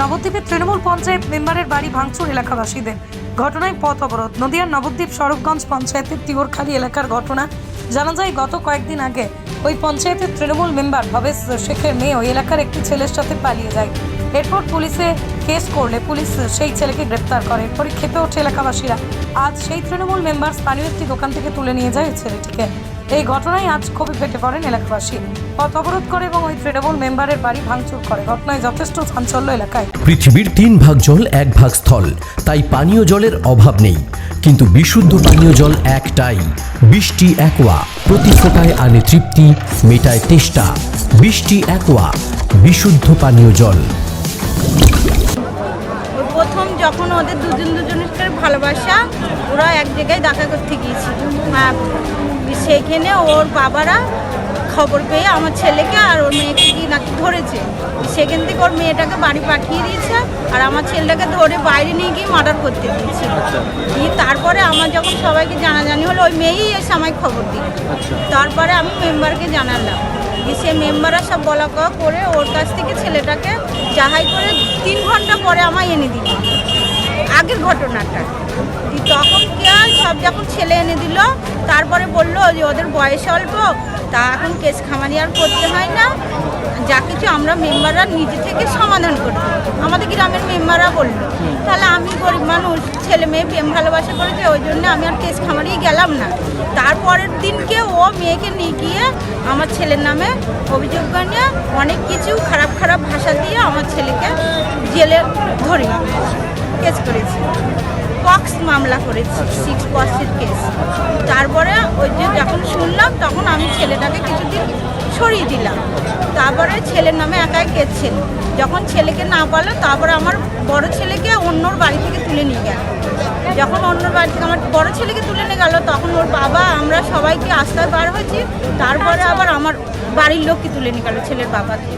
নবদ্বীপের তৃণমূল পঞ্চায়েত মেম্বারের বাড়ি ভাঙচুর এলাকাবাসীদের। ঘটনায় পথ অবরোধ। নদিয়ার নবদ্বীপ সড়কগঞ্জ পঞ্চায়েতের তিওরখালী এলাকার ঘটনা জানা যায় গত কয়েকদিন আগে। ওই পঞ্চায়েতের তৃণমূল মেম্বার ভবেশ শেখের মেয়ে ওই এলাকার একটি ছেলের সাথে পালিয়ে যায়। এরপর পুলিশে কেস করলে পুলিশ সেই ছেলেকে গ্রেপ্তার করে। এরপরে খেপে ওঠে এলাকাবাসীরা। আজ সেই তৃণমূল মেম্বার স্থানীয় একটি দোকান থেকে তুলে নিয়ে যায় ছেলেটিকে। এই ঘটনায় আজ ক্ষোভে ফেটে পড়েন এলাকাবাসী। পথ অবরোধ করে এবং ওই তৃণমূল মেম্বারের বাড়ি ভাঙচুর করে। ঘটনায় যথেষ্ট চাঞ্চল্য এলাকায়। পৃথিবীর তিন ভাগ জল, এক ভাগ স্থল। তাই পানীয় জলের অভাব নেই। কিন্তু বিশুদ্ধ পানীয় জল একটাই। বৃষ্টি, একোয়া। প্রতি ফোটায় আনে তৃপ্তি, মেটায় তেষ্টা। বৃষ্টি, একোয়া। বিশুদ্ধ পানীয় জল। যখন ওদের দুজন দুজনের ভালোবাসা ওরা এক জায়গায় দেখা করতে গিয়েছিল। হ্যাঁ সেইখানে ওর বাবারা খবর পেয়ে আমার ছেলেকে আর ওর মেয়েকে কি নাকি ধরেছে। সেখান থেকে ওর মেয়েটাকে বাড়ি পাঠিয়ে দিয়েছে আর আমার ছেলেটাকে ধরে বাইরে নিয়ে গিয়ে মার্ডার করতে দিয়েছিল দিয়ে তারপরে আমার যখন সবাইকে জানাজানি হলো ওই মেয়েই এসে আমায় খবর দিল। তারপরে আমি মেম্বারকে জানালাম। দিয়ে সে মেম্বাররা সব বলা করে ওর কাছ থেকে ছেলেটাকে যাহাই করে তিন ঘণ্টা পরে আমায় এনে দিল। আগের ঘটনাটা। তখন কি সব যখন ছেলে এনে দিল, তারপরে বলল যে ওদের বয়স অল্প, তা এখন কেস খামারি আর করতে হয় না। যা কিছু আমরা মেম্বাররা নিজে থেকে সমাধান করব। আমাদের গ্রামের মেম্বাররা বলল, তাহলে আমি গরিব মানুষ, ছেলে মেয়ে প্রেম ভালোবাসা করেছে, ওই জন্য আমি আর কেস খামারিয়ে গেলাম না। তারপরের দিনকে ও মেয়েকে নিয়ে গিয়ে আমার ছেলের নামে অভিযোগ বানিয়ে অনেক কিছু খারাপ খারাপ ভাষা দিয়ে আমার ছেলেকে জেলে ধরে কেস করেছি। পক্স মামলা করেছি সিক্স পক্সের কেস তারপরে ওই যে যখন শুনলাম, তখন আমি ছেলেটাকে কিছুদিন সরিয়ে দিলাম। তারপরে ছেলের নামে একাই কেস ছিল। যখন ছেলেকে না পারল, তারপরে আমার বড় ছেলেকে অন্যর বাড়ি থেকে তুলে নিয়ে গেল। যখন অন্যর বাড়ি থেকে আমার বড় ছেলেকে তুলে নিয়ে গেল, তখন ওর বাবা, আমরা সবাইকে আস্তায় বার হয়েছি। তারপরে আবার আমার বাড়ির লোককে তুলে নিয়ে গেল, ছেলের বাবাকে।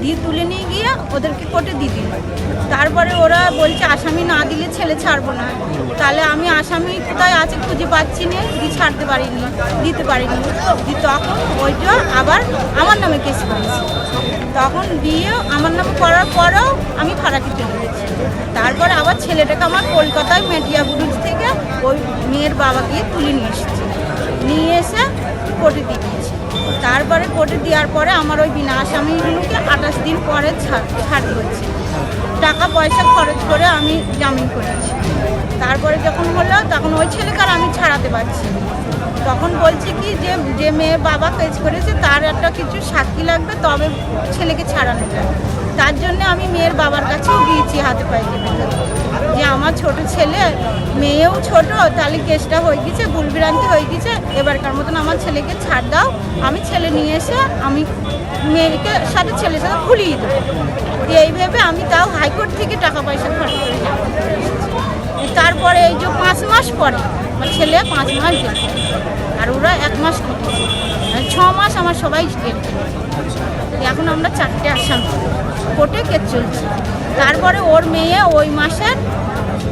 দিয়ে তুলে নিয়ে গিয়ে ওদেরকে কোর্টে দিয়ে দিল। তারপরে ওরা বলছে, আসামি না দিলে ছেলে ছাড়বো না। তাহলে আমি আসামি কোথায় আছে খুঁজে পাচ্ছি না, দিয়ে ছাড়তে পারিনি, দিতে পারিনি। দিয়ে তখন ওইটা আবার আমার নামে কেস করেছি। তখন দিয়ে আমার নামে করার পরেও আমি ফারাকি চলে গেছি। তারপরে আবার ছেলেটাকে আমার কলকাতায় মেটিয়া বুরুজ থেকে ওই মেয়ের বাবাকে তুলে নিয়ে এসেছি। নিয়ে এসে কোর্টে দিয়ে দিয়েছি। তারপরে কোর্টে দেওয়ার পরে আমার ওই বিনা আসামিগুলোকে আঠাশ দিন পরে ছাড় করছি টাকা পয়সা খরচ করে আমি জামিন করেছি। তারপরে যখন হলো তখন ওই ছেলেকে আর আমি ছাড়াতে পারছি। তখন বলছে কি যে যে মেয়ে বাবা কেস করেছে, তার একটা কিছু সাক্ষী লাগবে, তবে ছেলেকে ছাড়ানো যাবে তার জন্য আমি মেয়ের বাবার কাছেও দিয়েছি হাতে পায়ে যে আমার ছোট ছেলে, মেয়েও ছোট, তাহলে কেসটা হয়ে গেছে, ভুলভ্রান্তি হয়ে গেছে, এবারকার মতন আমার ছেলেকে ছাড় দাও, আমি ছেলে নিয়ে এসে আমি মেয়েকে সাথে ছেলের সাথে খুলিয়ে দেবো। এই ভেবে আমি তাও হাইকোর্ট থেকে টাকা পয়সা খরচ করে। তারপরে এই যে পাঁচ মাস পরে আমার ছেলে পাঁচ মাস জেল আর ওরা এক মাস কেটেছে আর ছ মাস আমার সবাই জেল এখন আমরা চারটে আসাম। কোর্টে কেস চলছে। তারপরে ওর মেয়ে ওই মাসের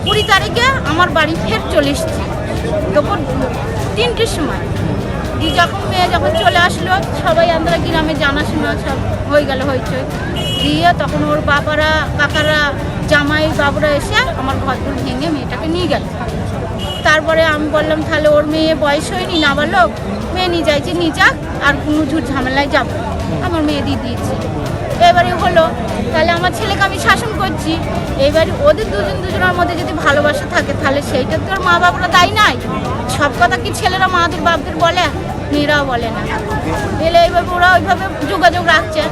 কুড়ি তারিখে আমার বাড়ি ফের চলে এসছে। তখন তিনটের সময়। দিয়ে যখন মেয়ে যখন চলে আসলো, সবাই আমরা গ্রামে জানাশোনা সব হয়ে গেল হইচই। দিয়ে তখন ওর বাবারা, কাকারা জামাই বাবুরা এসে আমার ঘর দূর ভেঙে মেয়েটাকে নিয়ে গেল। তারপরে আমি বললাম, তাহলে ওর মেয়ে বয়স হয়নি, না বলল মেয়ে নিয়ে যাইছে নিয়ে যাক, আর কোনো ঝুট ঝামেলায় যাব আমার মেয়ে দিয়ে দিয়েছি। এবারে হলো, তাহলে আমার ছেলেকে আমি শাসন করছি। এবারে ওদের দুজন দুজনের মধ্যে যদি ভালোবাসা থাকে, তাহলে সেইটা তো আর মা বাবারা দায়ী নাই। সব কথা কি ছেলেরা মাদের বাপদের বলে? মেয়েরাও বলে না। এলে এইভাবে ওরা ওইভাবে যোগাযোগ রাখছে।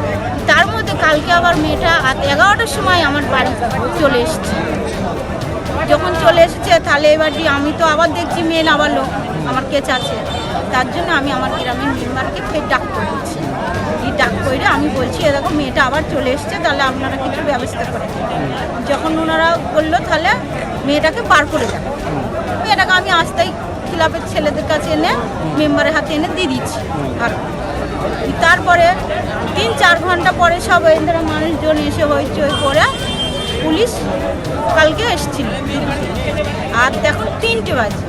তার মধ্যে কালকে আবার মেয়েটা এগারোটার সময় আমার বাড়ি চলে এসেছে। যখন চলে এসেছে, তাহলে এবার দিয়ে আমি তো আবার দেখছি মেয়ে লোক, আমার কেচ আছে। তার জন্য আমি আমার গ্রামের মেম্বারকে ফের ডাক করেছি। এই ডাক করে আমি বলছি এরকম মেয়েটা আবার চলে এসেছে, তাহলে আপনারা কিছু ব্যবস্থা করে। যখন ওনারা বলল, তাহলে মেয়েটাকে বার করে দেন। মেয়েটাকে আমি আসতেই ক্লাবের ছেলেদের কাছে এনে, মেম্বারের হাতে এনে দিয়ে দিচ্ছি। আর তারপরে তিন চার ঘণ্টা পরে সব এদের মানুষজন এসে হইচই করে পুলিশ কালকে এসেছিল। আর দেখো, তিনটে বাজে।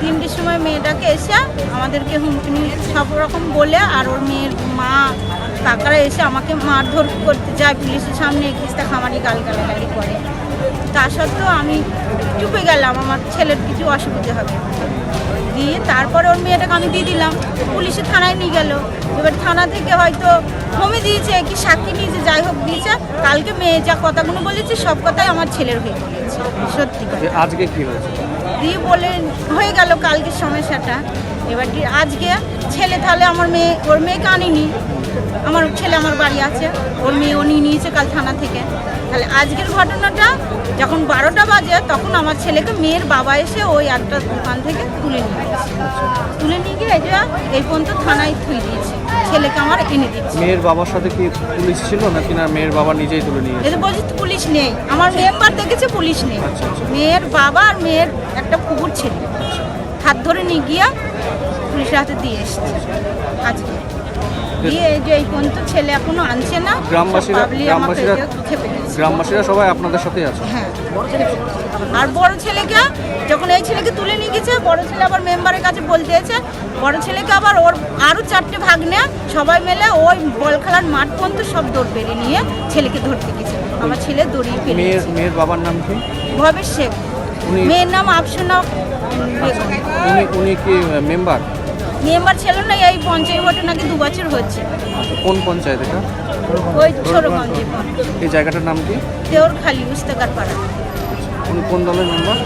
তিনটের সময় মেয়েটাকে এসে আমাদেরকে হুমকি সব রকম বলে আর ওর মেয়ের কাকারা এসে আমাকে মারধর করতে যায় পুলিশের সামনে কিস্তা খামারি গালগালাগালি করে। তা সত্ত্বেও আমি চুপে গেলাম আমার ছেলের কিছু অসুবিধা হবে। দিয়ে তারপরে ওর মেয়েটাকে আমি দিয়ে দিলাম পুলিশে থানায় নিয়ে গেল। এবার থানা থেকে হয়তো কমে দিয়েছে কি সাক্ষী নিয়েছে যাই হোক দিয়েছে। কালকে মেয়ে যা কথাগুলো বলেছে সব কথাই আমার ছেলের হয়ে বলেছে সত্যি আজকে কি হয়েছে? দিয়ে বলে হয়ে গেল কালকে সমস্যাটা। এবার আজকে ছেলে তাহলে আমার মেয়ে ওর মেয়েকে আনিনি? আমার ছেলে আমার বাড়ি আছে ওর মেয়ে নিয়ে নিয়েছে কাল থানা থেকে। তাহলে আজকের ঘটনাটা যখন বারোটা বাজে তখন আমার ছেলেকে মেয়ের বাবা এসে ওই একটা দোকান থেকে তুলে নিয়ে তুলে নিয়ে গিয়ে এই যে এই পর্যন্ত থানায় থুই দিয়েছে। ছেলেকে আমার এনে দিচ্ছে মেয়ের বাবার সাথে কি পুলিশ ছিল নাকি না মেয়ের বাবা নিজেই তুলে নিয়ে? এদের বলছি পুলিশ নেই। আমার মেম্বার দেখেছে পুলিশ নেই। আচ্ছা, আচ্ছা। মেয়ের বাবা আর মেয়ের একটা কুকুর ছিল। হাত ধরে নিয়ে গিয়া পুলিশের হাতে দিয়ে এসছে। আজকে। দিয়ে এই যে এই পর্যন্ত ছেলে এখনও আনছে না গ্রামবাসীরা- সবাই আপনাদের সাথেই আছে। হ্যাঁ আর বড় ছেলেকে যখন এই ছেলেকে তুলে নিয়ে গেছে বড় ছেলে আবার মেম্বারের কাছে বলতে এসে বড় ছেলেকে আবার ওর আরও চারটে ভাগ্নে সবাই মিলে ওই বল খেলার মাঠ পর্যন্ত সব দৌড় বেরিয়ে নিয়ে ছেলেকে ধরতে গেছে। আমার ছেলে দড়িয়ে ফেলে মেয়ের মেয়ের বাবার নাম কি? ভবেশ শেখ মেয়ের নাম আফসোনা উনি উনি কি মেম্বার? মেম্বার ছিল না এই পঞ্চায়েত ভোটে নাকি দু বছর হচ্ছে। কোন পঞ্চায়েত এটা? ওই ছোটগঞ্জে এই জায়গাটার নাম কি? দেওর খালি উস্তাকার পাড়া উনি কোন দলের মেম্বার?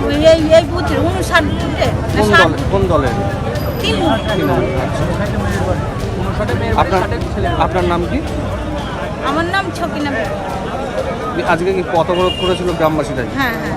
কোন এই এই বুথে উনষাট বুথে। কোন কোন দলের আচ্ছা। আপনার আপনার নাম কি? আমার নাম ছকিনা আজকে কি পথ অবরোধ করেছিল গ্রামবাসীরাই? হ্যাঁ হ্যাঁ।